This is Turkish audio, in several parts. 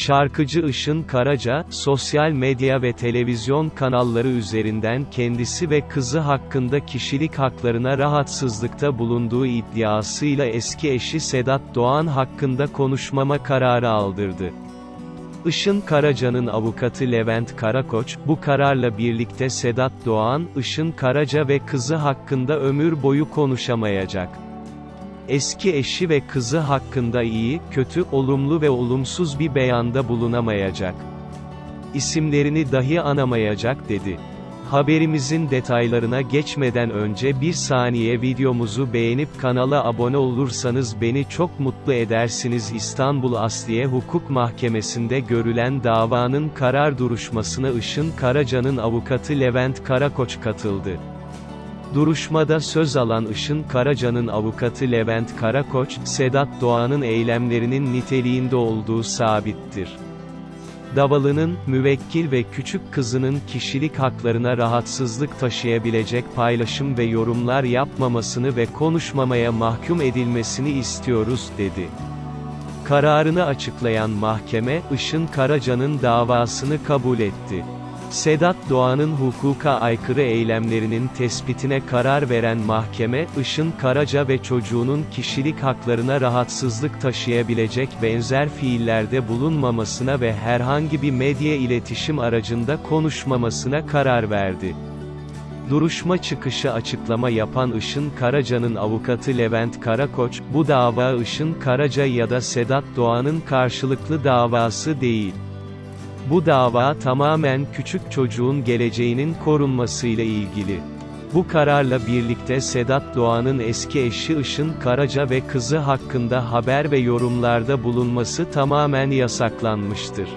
Şarkıcı Işın Karaca, sosyal medya ve televizyon kanalları üzerinden kendisi ve kızı hakkında kişilik haklarına rahatsızlıkta bulunduğu iddiasıyla eski eşi Sedat Doğan hakkında konuşmama kararı aldırdı. Işın Karaca'nın avukatı Levent Karakoç, bu kararla birlikte Sedat Doğan, Işın Karaca ve kızı hakkında ömür boyu konuşamayacak. Eski eşi ve kızı hakkında iyi, kötü, olumlu ve olumsuz bir beyanda bulunamayacak. İsimlerini dahi anamayacak dedi. Haberimizin detaylarına geçmeden önce bir saniye videomuzu beğenip kanala abone olursanız beni çok mutlu edersiniz İstanbul Asliye Hukuk Mahkemesi'nde görülen davanın karar duruşmasına Işın Karaca'nın avukatı Levent Karakoç katıldı. Duruşmada söz alan Işın Karaca'nın avukatı Levent Karakoç, Sedat Doğan'ın eylemlerinin niteliğinde olduğu sabittir. Davalı'nın, müvekkil ve küçük kızının kişilik haklarına rahatsızlık taşıyabilecek paylaşım ve yorumlar yapmamasını ve konuşmamaya mahkum edilmesini istiyoruz, dedi. Kararını açıklayan mahkeme, Işın Karaca'nın davasını kabul etti. Sedat Doğan'ın hukuka aykırı eylemlerinin tespitine karar veren mahkeme, Işın Karaca ve çocuğunun kişilik haklarına rahatsızlık taşıyabilecek benzer fiillerde bulunmamasına ve herhangi bir medya iletişim aracında konuşmamasına karar verdi. Duruşma çıkışı açıklama yapan Işın Karaca'nın avukatı Levent Karakoç, bu dava Işın Karaca ya da Sedat Doğan'ın karşılıklı davası değil. Bu dava tamamen küçük çocuğun geleceğinin korunmasıyla ilgili. Bu kararla birlikte Sedat Doğan'ın eski eşi Işın Karaca ve kızı hakkında haber ve yorumlarda bulunması tamamen yasaklanmıştır.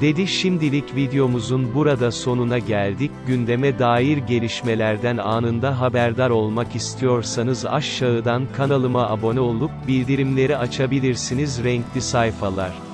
Dedi şimdilik videomuzun burada sonuna geldik. Gündeme dair gelişmelerden anında haberdar olmak istiyorsanız aşağıdan kanalıma abone olup bildirimleri açabilirsiniz renkli sayfalar.